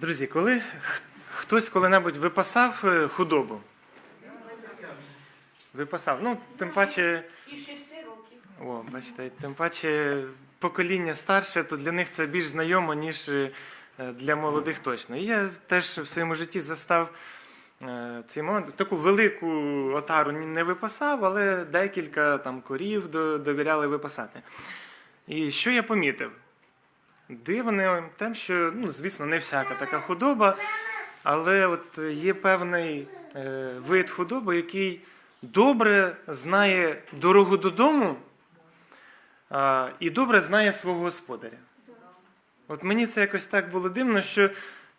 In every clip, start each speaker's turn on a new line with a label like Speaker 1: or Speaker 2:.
Speaker 1: Друзі, коли хтось коли-небудь випасав е, худобу? Випасав. Ну, тим паче,
Speaker 2: І шести років.
Speaker 1: о, бачите, тим паче покоління старше, то для них це більш знайомо, ніж е, для молодих точно. І я теж в своєму житті застав е, цей момент. Таку велику отару не випасав, але декілька там корів довіряли випасати. І що я помітив? Дивне тим, що, ну, звісно, не всяка така худоба, але от є певний е, вид худоби, який добре знає дорогу додому і добре знає свого господаря. От мені це якось так було дивно, що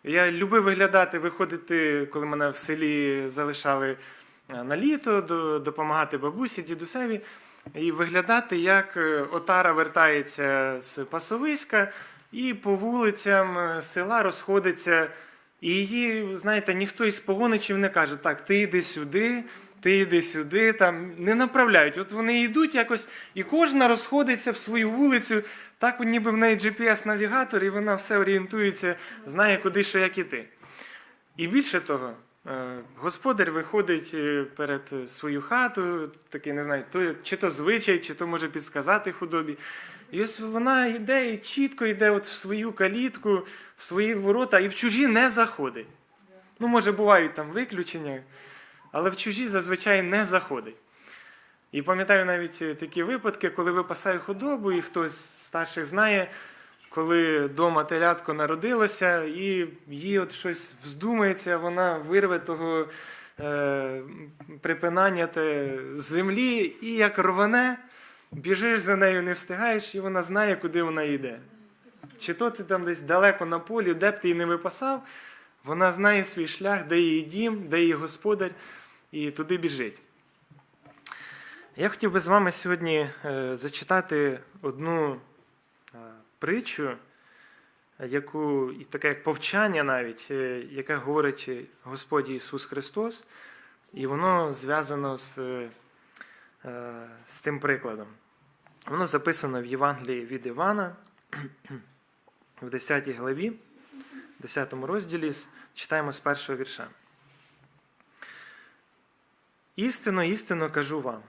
Speaker 1: я любив виглядати, виходити, коли мене в селі залишали е, на літо, допомагати бабусі, дідусеві, і виглядати, як е, отара вертається з пасовиська і по вулицям е, села розходиться. І її, знаєте, ніхто із погоничів не каже, так, ти йди сюди, ти йди сюди, там не направляють. От вони йдуть якось, і кожна розходиться в свою вулицю, так ніби в неї GPS-навігатор, і вона все орієнтується, знає, куди що як іти. І більше того, е, господар виходить е, перед свою хату, такий, не знаю, то, чи то звичай, чи то може підсказати худобі. І ось вона йде і чітко йде от в свою калітку, в свої ворота, і в чужі не заходить. Ну, може, бувають там виключення, але в чужі зазвичай не заходить. І пам'ятаю навіть е, такі випадки, коли випасаю худобу, і хтось з старших знає, коли вдома телятко народилося, і їй от щось вздумається, вона вирве того е, припинання те з землі, і як рване, біжиш за нею, не встигаєш, і вона знає, куди вона йде. Чи то ти там десь далеко на полі, де б ти її не випасав, вона знає свій шлях, де її дім, де її господар, і туди біжить. Я хотів би з вами сьогодні е, зачитати одну е, притчу, яку, таке як повчання навіть, е, яке говорить Господь Ісус Христос, і воно зв'язано з, з тим прикладом. Воно записано в Євангелії від Івана в 10 главі, 10 розділі, читаємо з першого вірша. Істинно, істинно кажу вам.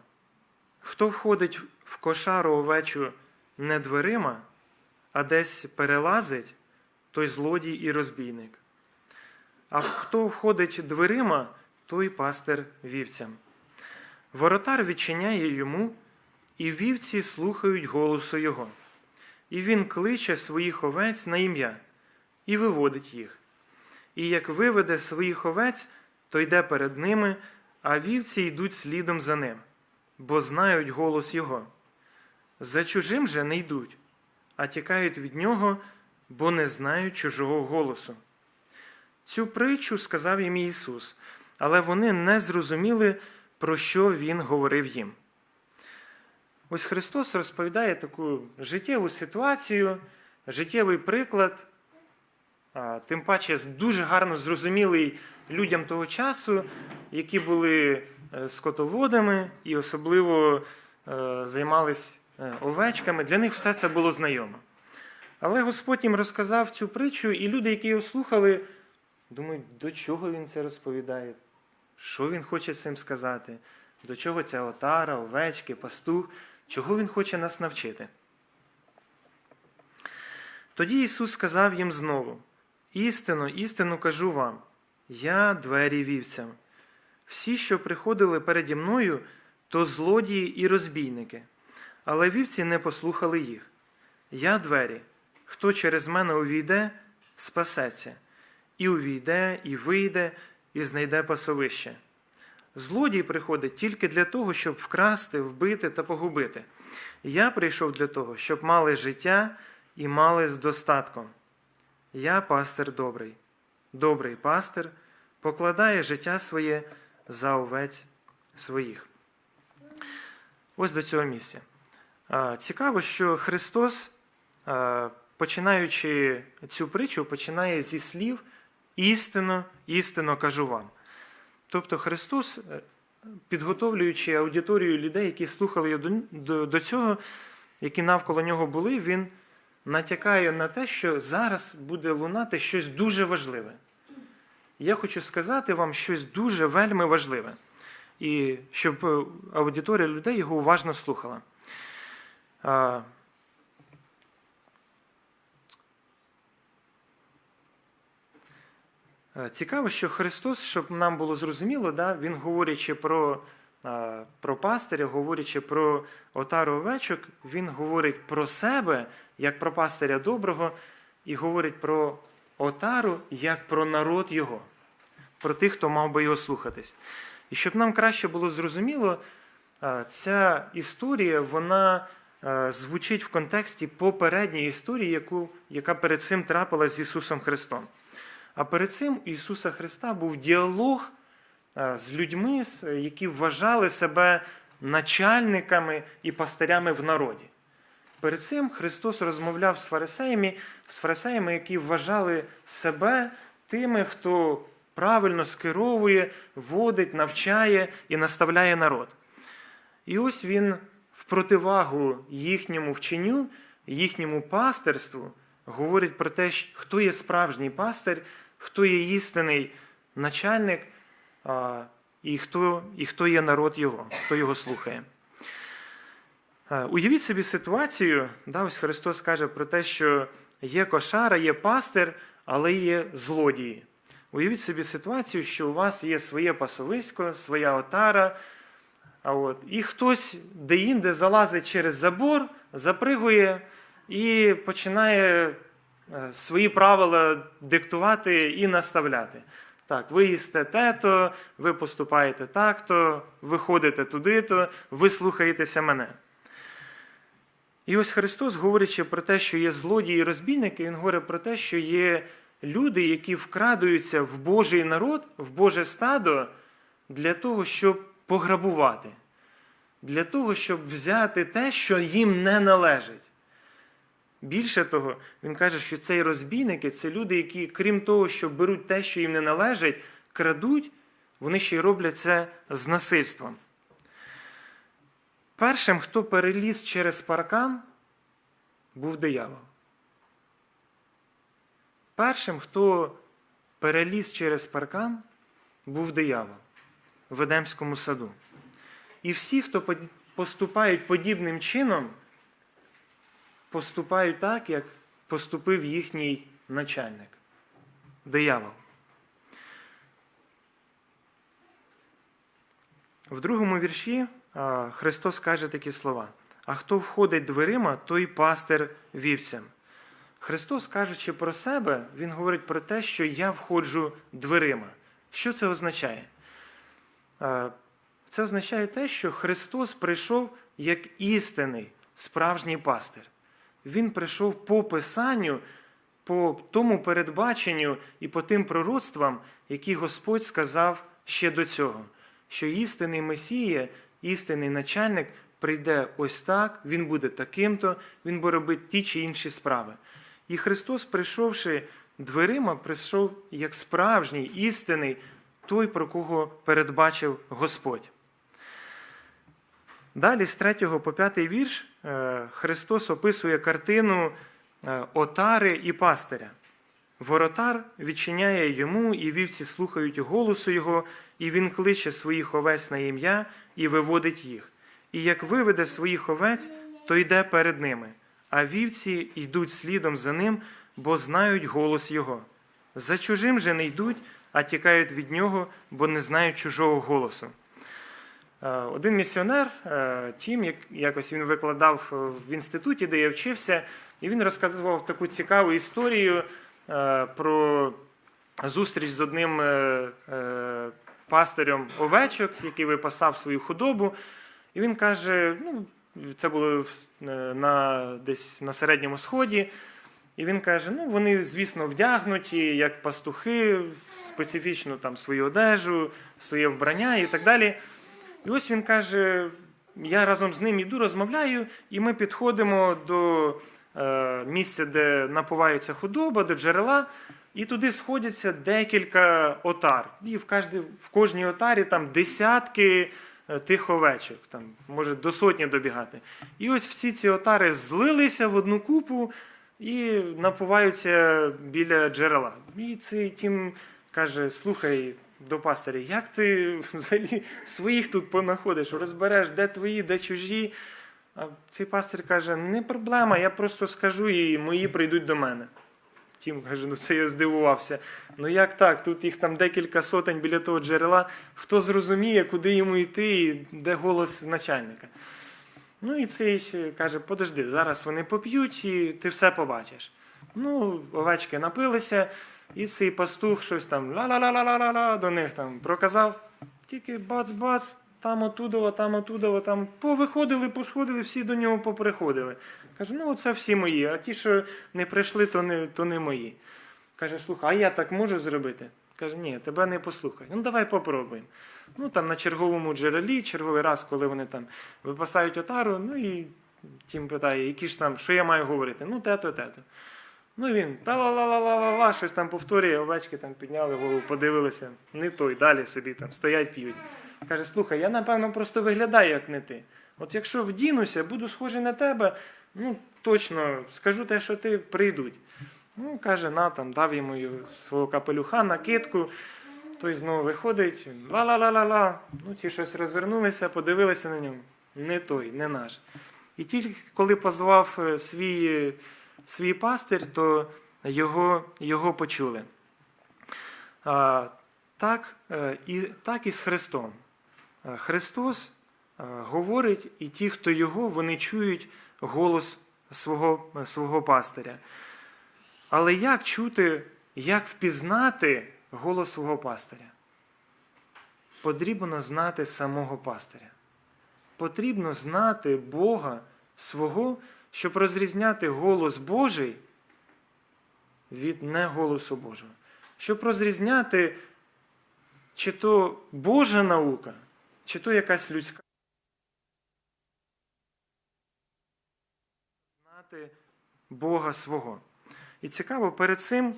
Speaker 1: Хто входить в кошару овечу не дверима, а десь перелазить, той злодій і розбійник. А хто входить дверима, той пастир вівцям. Воротар відчиняє йому, і вівці слухають голосу його. І він кличе своїх овець на ім'я і виводить їх. І як виведе своїх овець, то йде перед ними, а вівці йдуть слідом за ним бо знають голос Його. За чужим же не йдуть, а тікають від нього, бо не знають чужого голосу. Цю притчу сказав їм Ісус, але вони не зрозуміли, про що Він говорив їм. Ось Христос розповідає таку життєву ситуацію, життєвий приклад, тим паче дуже гарно зрозумілий людям того часу, які були е, скотоводами і особливо е, займались е, овечками. Для них все це було знайомо. Але Господь їм розказав цю притчу, і люди, які його слухали, думають, до чого він це розповідає, що він хоче цим сказати, до чого ця отара, овечки, пастух, чого він хоче нас навчити. Тоді Ісус сказав їм знову: істину, істину кажу вам, я двері вівцям. Всі, що приходили переді мною, то злодії і розбійники, але вівці не послухали їх. Я двері, хто через мене увійде, спасеться, і увійде, і вийде, і знайде пасовище. Злодій приходить тільки для того, щоб вкрасти, вбити та погубити. Я прийшов для того, щоб мали життя і мали з достатком. Я пастир добрий, добрий пастир покладає життя своє за овець своїх. Ось до цього місця. Цікаво, що Христос, починаючи цю притчу, починає зі слів істинно, істинно кажу вам. Тобто Христос, е, підготовлюючи аудиторію людей, які слухали його до, цього, які навколо нього були, він натякає на те, що зараз буде лунати щось дуже важливе. Я хочу сказати вам щось дуже вельми важливе. І щоб е, аудиторія людей його уважно слухала. А, Е, Цікаво, що Христос, щоб нам було зрозуміло, да, Він говорячи про, про пастиря, говорячи про отару овечок, Він говорить про себе як про пастиря доброго, і говорить про отару як про народ Його, про тих, хто мав би його слухатись. І щоб нам краще було зрозуміло, ця історія вона звучить в контексті попередньої історії, яку, яка перед цим трапилась з Ісусом Христом. А перед цим у Ісуса Христа був діалог е, з людьми, які вважали себе начальниками і пастирями в народі. Перед цим Христос розмовляв з фарисеями, з фарисеями, які вважали себе тими, хто правильно скеровує, водить, навчає і наставляє народ. І ось він в противагу їхньому вченню, їхньому пастирству говорить про те, хто є справжній пастир, хто є істинний начальник, і хто, і хто є народ його, хто його слухає. Е, Уявіть собі ситуацію, да, ось Христос каже про те, що є кошара, є пастир, але є злодії. Уявіть собі ситуацію, що у вас є своє пасовисько, своя отара, а от, і хтось де-інде залазить через забор, запригує і починає свої правила диктувати і наставляти. Так, ви їсте те-то, ви поступаєте так-то, ви туди-то, ви слухаєтеся мене. І ось Христос, говорячи про те, що є злодії і розбійники, Він говорить про те, що є люди, які вкрадуються в Божий народ, в Боже стадо для того, щоб пограбувати, для того, щоб взяти те, що їм не належить. Більше того, він каже, що цей розбійники це люди, які, крім того, що беруть те, що їм не належить, крадуть, вони ще й роблять це з насильством. Першим, хто переліз через паркан, був диявол. Першим, хто переліз через паркан, був диявол в Едемському саду. І всі, хто поступають подібним чином, поступають так, як поступив їхній начальник диявол. В другому вірші Христос каже такі слова: А хто входить дверима, той пастир вівцям. Христос, кажучи про себе, Він говорить про те, що я входжу дверима. Що це означає? Це означає те, що Христос прийшов як істинний, справжній пастир. Він прийшов по Писанню, по тому передбаченню і по тим пророцтвам, які Господь сказав ще до цього, що істинний Месія, істинний начальник прийде ось так, він буде таким-то, він буде робити ті чи інші справи. І Христос, прийшовши дверима, прийшов як справжній, істинний, той, про кого передбачив Господь. Далі, з 3 по 5 вірш, Христос описує картину е, отари і пастиря. Воротар відчиняє йому, і вівці слухають голосу його, і він кличе своїх овець на ім'я і виводить їх. І як виведе своїх овець, то йде перед ними, а вівці йдуть слідом за ним, бо знають голос його. За чужим же не йдуть, а тікають від нього, бо не знають чужого голосу. Е, Один місіонер, е, Тім, як- якось він викладав в інституті, де я вчився, і він розказував таку цікаву історію е, про зустріч з одним пастирем овечок, який випасав свою худобу. І він каже: ну, це було на, десь на середньому сході. І він каже: ну, вони, звісно, вдягнуті, як пастухи, специфічну там свою одежу, своє вбрання і так далі. І ось він каже: я разом з ним іду, розмовляю, і ми підходимо до е, місця, де напувається худоба, до джерела, і туди сходяться декілька отар. І в, кожній, в кожній отарі там десятки е, тих овечок, там, може до сотні добігати. І ось всі ці отари злилися в одну купу, і напуваються біля джерела. І цей тім каже: слухай. До пастиря, як ти взагалі своїх тут понаходиш, розбереш, де твої, де чужі. А цей пастир каже: не проблема, я просто скажу, і мої прийдуть до мене. Тім каже, ну це я здивувався. Ну як так? Тут їх там декілька сотень біля того джерела. Хто зрозуміє, куди йому йти, і де голос начальника? Ну і цей каже: подожди, зараз вони поп'ють, і ти все побачиш. Ну, овечки напилися, і цей пастух щось там ла-ла-ла-ла-ла-ла до них там проказав. Тільки бац-бац, там отудово, там отудово, там повиходили, посходили, всі до нього поприходили. Кажу, ну це всі мої, а ті, що не прийшли, то не, то не мої. Каже, слухай, а я так можу зробити? Каже, ні, тебе не послухай. Ну давай попробуємо. Ну там на черговому джерелі, черговий раз, коли вони там випасають отару, ну і тім питає, які ж там, що я маю говорити? Ну, те-то, те-то. Ну він та-ла-ла-ла-ла-ла, щось там повторює, овечки там підняли голову, подивилися, не той, далі собі там стоять, п'ють. Каже, слухай, я напевно просто виглядаю як не ти. От якщо вдінуся, буду схожий на тебе, ну точно скажу те, що ти прийдуть. Ну, каже, на там, дав йому свого капелюха, накидку. Той знову виходить, ла-ла-ла-ла-ла. Ну, ці щось розвернулися, подивилися на нього. Не той, не наш. І тільки коли позвав е, свій, свій пастир, то його, його почули. Так, е, і, так і з Христом. Е, Христос е, говорить, і ті, хто його, вони чують голос свого, свого пастиря. Але як чути, як впізнати голос свого пастиря? Потрібно знати самого пастиря. Потрібно знати Бога свого, щоб розрізняти голос Божий від неголосу Божого. Щоб розрізняти, чи то Божа наука, чи то якась людська. Знати Бога свого. І цікаво, перед цим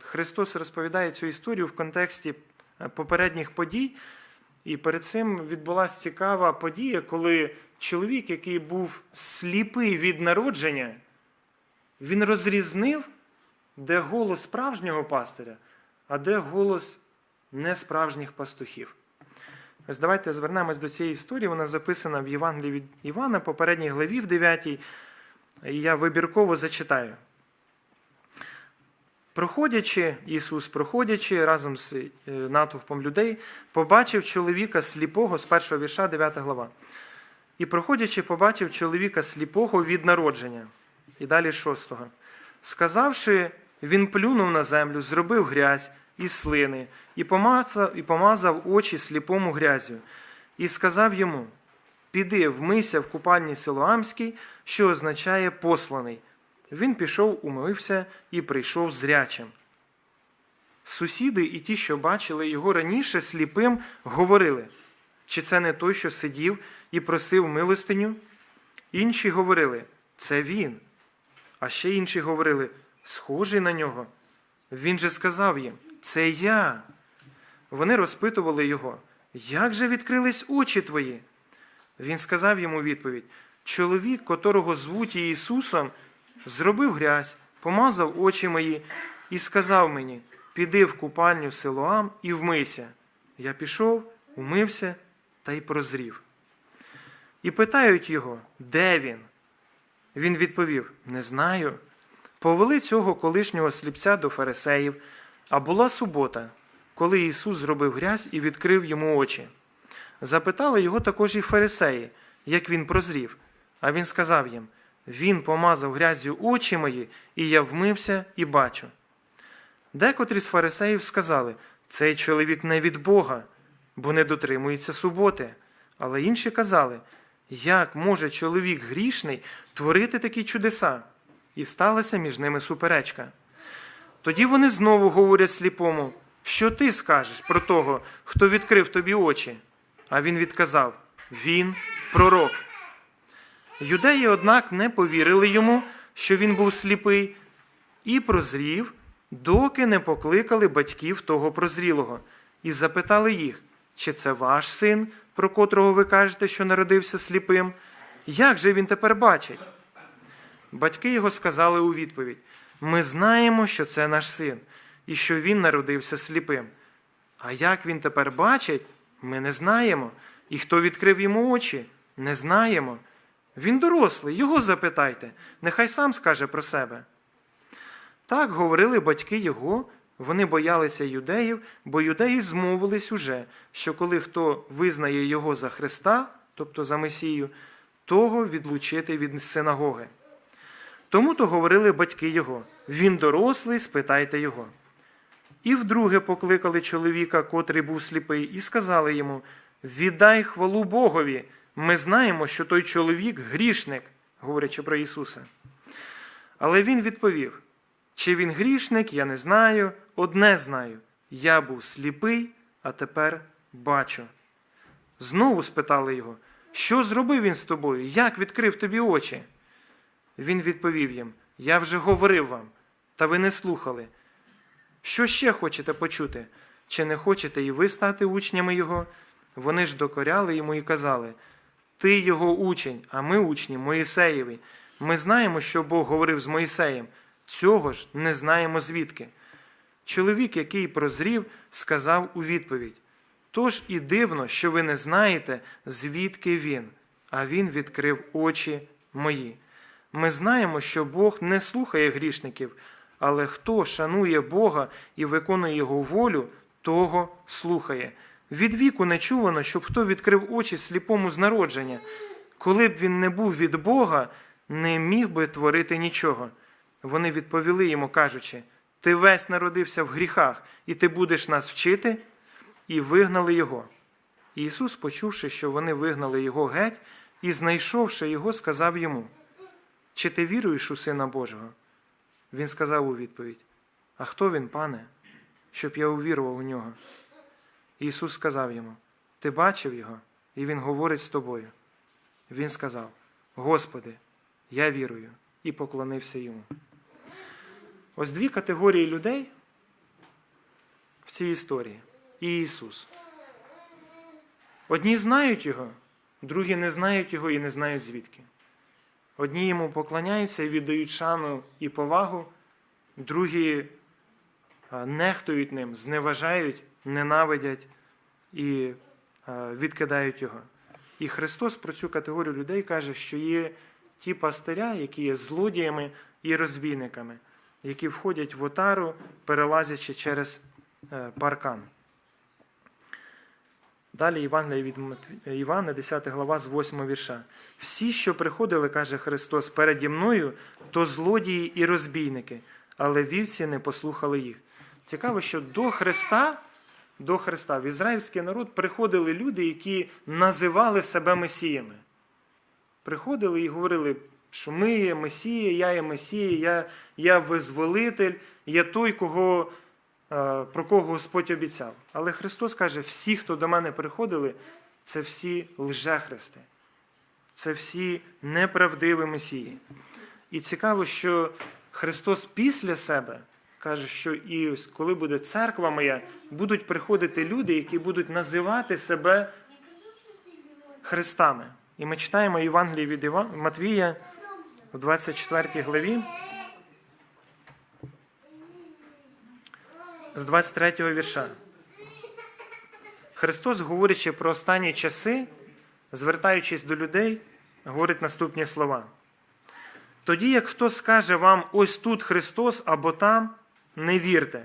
Speaker 1: Христос розповідає цю історію в контексті е, попередніх подій. І перед цим відбулася цікава подія, коли чоловік, який був сліпий від народження, він розрізнив, де голос справжнього пастиря, а де голос несправжніх пастухів. Ось давайте звернемось до цієї історії. Вона записана в Євангелії від Івана, попередній главі в 9. І я вибірково зачитаю. Проходячи, Ісус, проходячи разом з е, натовпом людей, побачив чоловіка сліпого з першого вірша, 9 глава. І проходячи, побачив чоловіка сліпого від народження. І далі шостого. Сказавши, він плюнув на землю, зробив грязь і слини, і помазав, і помазав очі сліпому грязю, і сказав йому: Піди, вмийся в купальні Силоамській, що означає посланий. Він пішов, умився і прийшов зрячим. Сусіди і ті, що бачили його раніше сліпим, говорили, чи це не той, що сидів і просив милостиню? Інші говорили, це він. А ще інші говорили, схожий на нього. Він же сказав їм, це я. Вони розпитували його, як же відкрились очі твої? Він сказав йому відповідь: чоловік, котрого звуть Ісусом, зробив грязь, помазав очі мої і сказав мені: піди в купальню Силоам і вмийся. Я пішов, умився та й прозрів. І питають його, де він? Він відповів: Не знаю. Повели цього колишнього сліпця до фарисеїв, а була субота, коли Ісус зробив грязь і відкрив йому очі. Запитали його також і фарисеї, як він прозрів. А він сказав їм: Він помазав грязю очі мої, і я вмився і бачу. Декотрі з фарисеїв сказали: цей чоловік не від Бога, бо не дотримується суботи. Але інші казали, як може чоловік грішний творити такі чудеса? І сталася між ними суперечка. Тоді вони знову говорять сліпому, що ти скажеш про того, хто відкрив тобі очі. А він відказав: Він пророк. Юдеї, однак, не повірили йому, що він був сліпий, і прозрів, доки не покликали батьків того прозрілого, і запитали їх, чи це ваш син, про котрого ви кажете, що народився сліпим? Як же він тепер бачить? Батьки його сказали у відповідь: Ми знаємо, що це наш син, і що він народився сліпим. А як він тепер бачить, ми не знаємо. І хто відкрив йому очі, не знаємо. Він дорослий, його запитайте, нехай сам скаже про себе. Так говорили батьки його, вони боялися юдеїв, бо юдеї змовились уже, що коли хто визнає його за Христа, тобто за Месію, того відлучити від синагоги. Тому то говорили батьки його: він дорослий, спитайте його. І вдруге покликали чоловіка, котрий був сліпий, і сказали йому: Віддай хвалу Богові. Ми знаємо, що той чоловік грішник, говорячи про Ісуса. Але він відповів: чи він грішник, я не знаю. Одне знаю: я був сліпий, а тепер бачу. Знову спитали його, що зробив він з тобою? Як відкрив тобі очі? Він відповів їм: Я вже говорив вам, та ви не слухали. Що ще хочете почути? Чи не хочете і ви стати учнями його? Вони ж докоряли йому і казали: Ти його учень, а ми учні Моїсеєві. Ми знаємо, що Бог говорив з Моїсеєм. Цього ж не знаємо звідки. Чоловік, який прозрів, сказав у відповідь: Тож і дивно, що ви не знаєте, звідки він, а він відкрив очі мої. Ми знаємо, що Бог не слухає грішників, але хто шанує Бога і виконує Його волю, того слухає. Від віку не чувано, щоб хто відкрив очі сліпому з народження. Коли б він не був від Бога, не міг би творити нічого. Вони відповіли йому, кажучи: Ти весь народився в гріхах, і ти будеш нас вчити, і вигнали його. І Ісус, почувши, що вони вигнали його геть, і знайшовши його, сказав йому: Чи ти віруєш у Сина Божого? Він сказав у відповідь: А хто він, пане, щоб я увірував у нього? Ісус сказав йому: Ти бачив його, і Він говорить з тобою. Він сказав: Господи, я вірую, і поклонився йому. Ось дві категорії людей в цій історії і Ісус. Одні знають Його, другі не знають Його і не знають звідки. Одні йому поклоняються і віддають шану і повагу, другі нехтують ним, зневажають, ненавидять і відкидають його. І Христос про цю категорію людей каже, що є ті пастиря, які є злодіями і розбійниками, які входять в отару, перелазячи через е, паркан. Далі Євангелія від Івана, 10 глава з 8 вірша. Всі, що приходили, каже Христос, переді мною, то злодії і розбійники, але вівці не послухали їх. Цікаво, що до Христа, до Христа в ізраїльський народ приходили люди, які називали себе Месіями. Приходили і говорили, що ми є Месія, я є Месія, я, я визволитель, я той, кого про кого Господь обіцяв. Але Христос каже: всі, хто до мене приходили, це всі лжехристи, це всі неправдиві месії. І цікаво, що Христос після себе каже, що і ось коли буде церква моя, будуть приходити люди, які будуть називати себе Христами. І ми читаємо Євангеліє від Матвія в 24 главі. з 23 вірша. Христос, говорячи про останні часи, звертаючись до людей, говорить наступні слова. Тоді, як хто скаже вам, ось тут Христос або там, не вірте.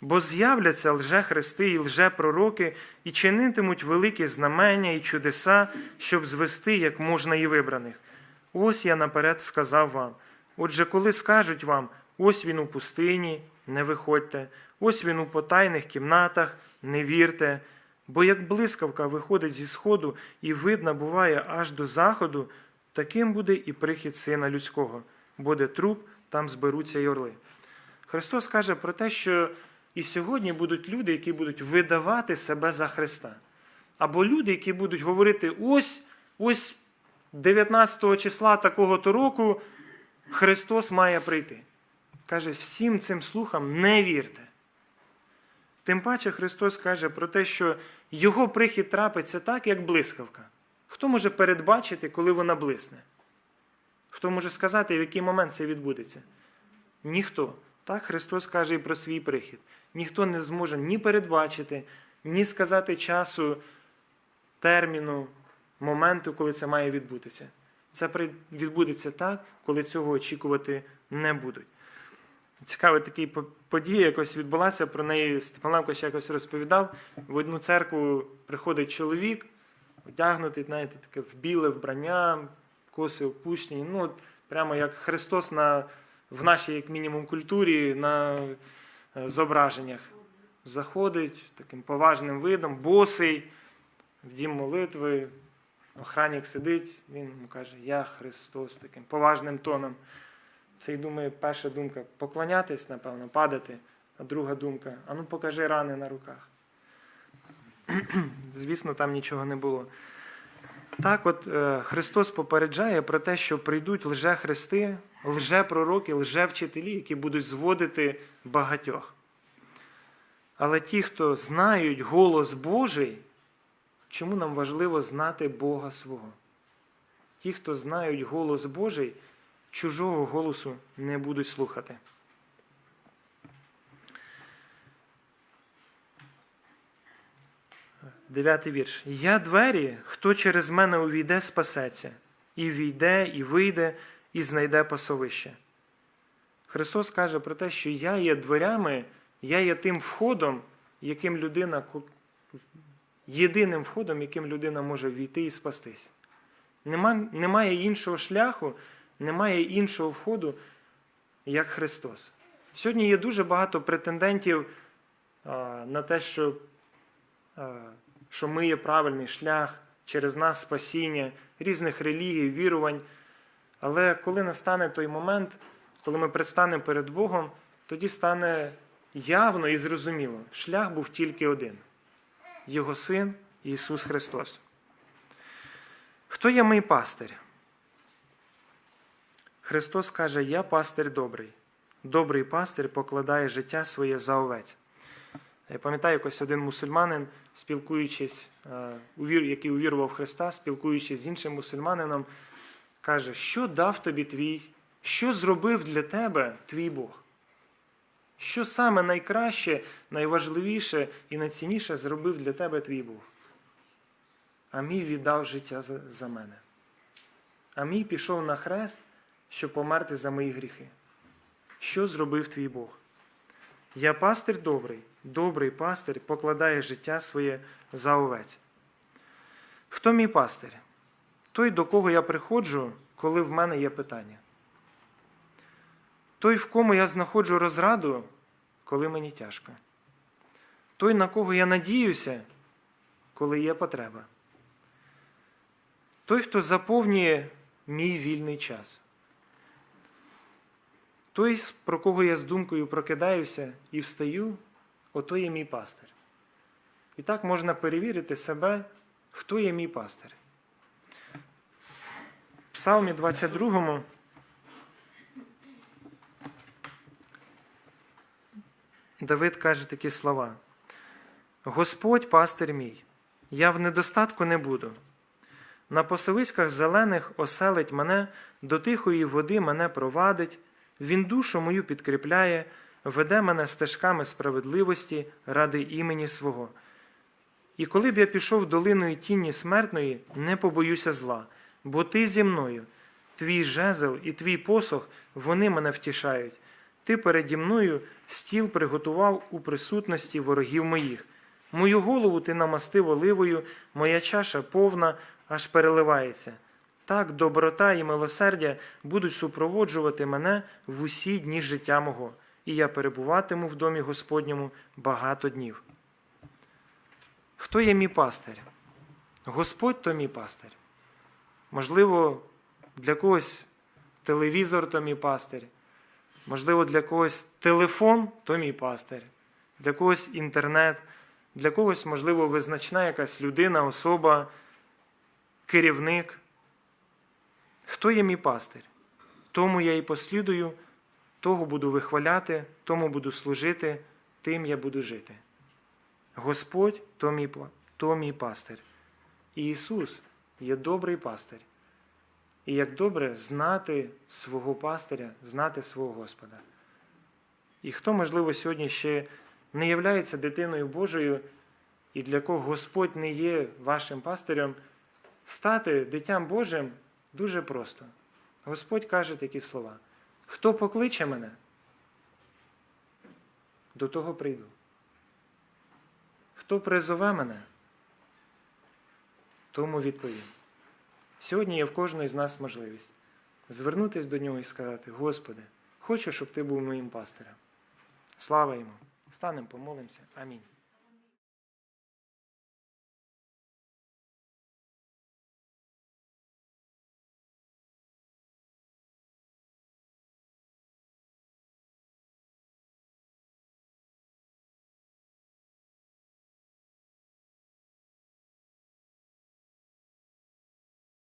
Speaker 1: Бо з'являться лже-христи і лже-пророки і чинитимуть великі знамення і чудеса, щоб звести як можна і вибраних. Ось я наперед сказав вам. Отже, коли скажуть вам, ось він у пустині, не виходьте, ось він у потайних кімнатах, не вірте, бо як блискавка виходить зі сходу і видна буває аж до заходу, таким буде і прихід сина людського, буде труп, там зберуться й орли. Христос каже про те, що і сьогодні будуть люди, які будуть видавати себе за Христа. Або люди, які будуть говорити: ось, ось 19 числа такого-то року Христос має прийти. Каже, всім цим слухам не вірте. Тим паче Христос каже про те, що Його прихід трапиться так, як блискавка. Хто може передбачити, коли вона блисне? Хто може сказати, в який момент це відбудеться? Ніхто. Так Христос каже і про свій прихід. Ніхто не зможе ні передбачити, ні сказати часу, терміну, моменту, коли це має відбутися. Це відбудеться так, коли цього очікувати не будуть. Цікава така по- подія якось відбулася, про неї Степан ще якось розповідав. В одну церкву приходить чоловік, одягнутий, знаєте, таке в біле вбрання, коси опущені. Ну, от прямо як Христос на, в нашій, як мінімум, культурі на е, зображеннях. Заходить таким поважним видом, босий, в дім молитви, охранник сидить, він йому каже, я Христос таким поважним тоном. Це й думає, перша думка поклонятись, напевно, падати, а друга думка, а ну покажи рани на руках. Звісно, там нічого не було. Так, от е, Христос попереджає про те, що прийдуть лже-христи, лже-пророки, лже-вчителі, які будуть зводити багатьох. Але ті, хто знають голос Божий, чому нам важливо знати Бога свого? Ті, хто знають голос Божий, чужого голосу не будуть слухати. Дев'ятий вірш. Я двері, хто через мене увійде, спасеться, і війде, і вийде, і знайде пасовище. Христос каже про те, що я є дверями, я є тим входом, яким людина, єдиним входом, яким людина може війти і спастись. Нема, немає іншого шляху, немає іншого входу, як Христос. Сьогодні є дуже багато претендентів а, на те, що, а, що ми є правильний шлях, через нас спасіння, різних релігій, вірувань. Але коли настане той момент, коли ми предстанемо перед Богом, тоді стане явно і зрозуміло, шлях був тільки один Його Син Ісус Христос. Хто є мій пастир? Христос каже: Я пастир добрий. Добрий пастир покладає життя своє за овець. Я пам'ятаю, якось один мусульманин, спілкуючись, е, який увірував Христа, спілкуючись з іншим мусульманином, каже, що дав тобі твій, що зробив для тебе твій Бог? Що саме найкраще, найважливіше і найцінніше зробив для тебе твій Бог? А мій віддав життя за, мене. А мій пішов на хрест, щоб померти за мої гріхи. Що зробив твій Бог? Я пастир добрий, добрий пастир покладає життя своє за овець. Хто мій пастир? Той, до кого я приходжу, коли в мене є питання. Той, в кому я знаходжу розраду, коли мені тяжко. Той, на кого я надіюся, коли є потреба. Той, хто заповнює мій вільний час. Той, про кого я з думкою прокидаюся і встаю, ото є мій пастир. І так можна перевірити себе, хто є мій пастир. В Псалмі 22 Давид каже такі слова: Господь пастир мій, я в недостатку не буду. На посовиськах зелених оселить мене, до тихої води мене провадить, він душу мою підкріпляє, веде мене стежками справедливості ради імені свого. І коли б я пішов долиною тіні смертної, не побоюся зла, бо ти зі мною, твій жезл і твій посох, вони мене втішають. Ти переді мною стіл приготував у присутності ворогів моїх. Мою голову ти намастив оливою, моя чаша повна, аж переливається. Так доброта і милосердя будуть супроводжувати мене в усі дні життя мого, і я перебуватиму в домі Господньому багато днів. Хто є мій пастир? Господь то мій пастир. Можливо, для когось телевізор то мій пастир. Можливо, для когось телефон то мій пастир, для когось інтернет, для когось, можливо, визначна якась людина, особа, керівник. Хто є мій пастир? Тому я і послідую, того буду вихваляти, тому буду служити, тим я буду жити. Господь то мій, то мій пастир. І Ісус є добрий пастир. І як добре знати свого пастиря, знати свого Господа. І хто, можливо, сьогодні ще не являється дитиною Божою, і для кого Господь не є вашим пастирем, стати дитям Божим дуже просто. Господь каже такі слова: хто покличе мене, до того прийду. Хто призове мене, тому відповім. Сьогодні є в кожної з нас можливість звернутися до нього і сказати: Господи, хочу, щоб ти був моїм пастирем. Слава йому! Станемо, помолимося. Амінь.